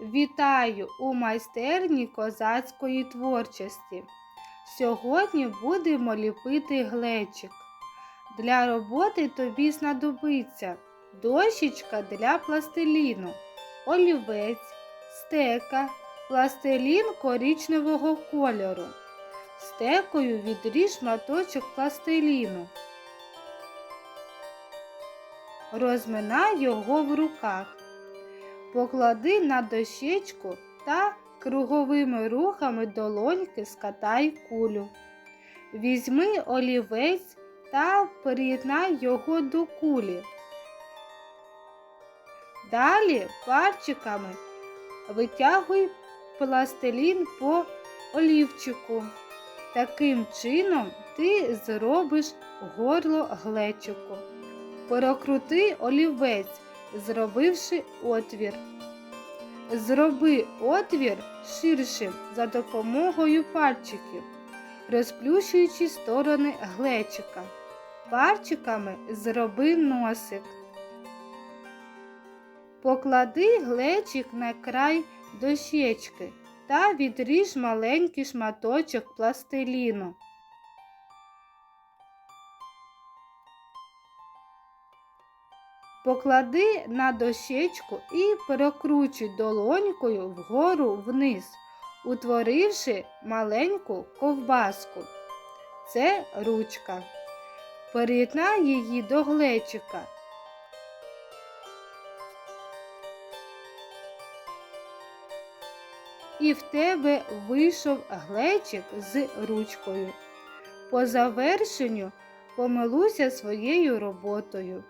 Вітаю у майстерні козацької творчості. Сьогодні будемо ліпити глечик. Для роботи тобі знадобиться дощечка для пластиліну, олівець, стека, пластилін коричневого кольору. Стекою відріж шматочок пластиліну. Розминай його в руках. Поклади на дощечку та круговими рухами долоньки скатай кулю. Візьми олівець та приєднай його до кулі. Далі пальчиками витягуй пластилін по олівчику. Таким чином ти зробиш горло глечику. Прокрути олівець, зробивши отвір. Зроби отвір ширшим за допомогою пальчиків, розплющуючи сторони глечика. Пальчиками зроби носик. Поклади глечик на край дощечки та відріж маленький шматочок пластиліну. Поклади на дощечку і перекручуй долонькою вгору вниз, утворивши маленьку ковбаску. Це ручка. Переєднай її до глечика. І в тебе вийшов глечик з ручкою. По завершенню помилуйся своєю роботою.